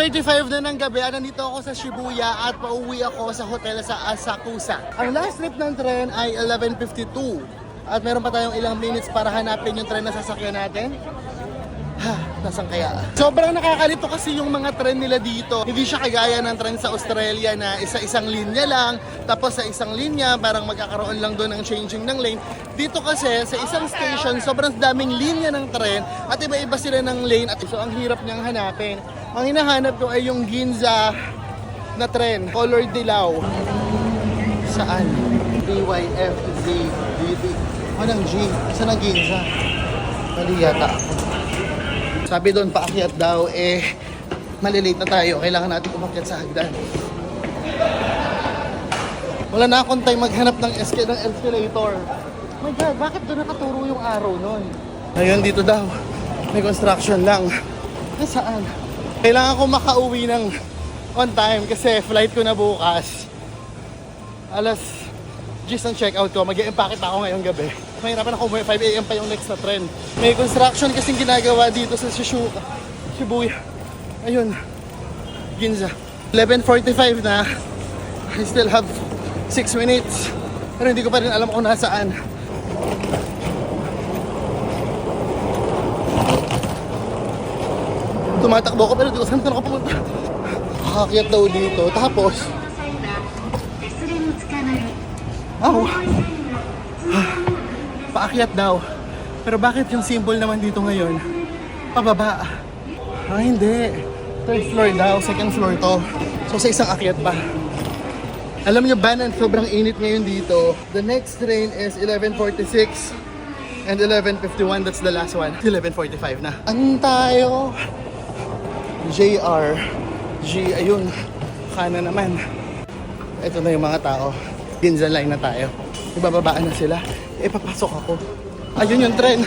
11.35 na ng gabi, ah, nandito ako sa Shibuya at pauwi ako sa hotel sa Asakusa. Ang last trip ng tren ay 11.52 at meron pa tayong ilang minutes para hanapin yung tren na sasakyan natin. Ha, nasan kaya? Sobrang nakakalito kasi yung mga tren nila dito. Hindi siya kagaya ng tren sa Australia na isa-isang linya lang. Tapos sa isang linya, parang magkakaroon lang doon ng changing ng lane. Dito kasi, sa isang station, sobrang daming linya ng tren at iba-iba sila ng lane. At so, ang hirap niyang hanapin. Ang hinahanap ko ay yung Ginza na tren, color dilaw. Saan? DYFZ DD. Anong G? Saan ang Ginza? Mali yata ako. Sabi doon, paakyat daw, eh, malilate na tayo. Kailangan natin umakyat sa hagdan. Wala na akong time maghanap ng, esca- ng escalator. My God, bakit doon nakaturo yung araw nun? Ayun, dito daw. May construction lang. Nasaan? Kailangan ko makauwi ng on time kasi flight ko na bukas. Alas 10 ang check-out ko. Mag-i-impake pa ako ngayong gabi. Mahirapan ako umuwi. 5 a.m. pa yung next na trend. May construction kasing ginagawa dito sa Shishuka. Shibuya. Ayun. Ginza. 11.45 na. I still have 6 minutes. Pero hindi ko pa rin alam kung nasaan. tumatakbo ko pero di ko saan saan ako pumunta. Kakakyat daw dito. Tapos, aw, paakyat daw. Pero bakit yung symbol naman dito ngayon? Pababa. Ah, hindi. Third floor daw, second floor to. So sa isang akyat pa. Alam nyo ba na sobrang init ngayon dito? The next train is 1146 and 11.51, that's the last one. 11.45 na. Ang tayo! Oh. JR. G, ayun. Kana naman. Ito na yung mga tao. Ginza line na tayo. Ibababaan na sila. Eh, papasok ako. Ayun yung tren.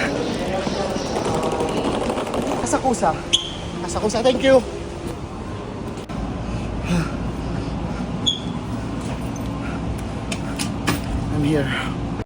Kasakusa. Kasakusa, thank you. I'm here.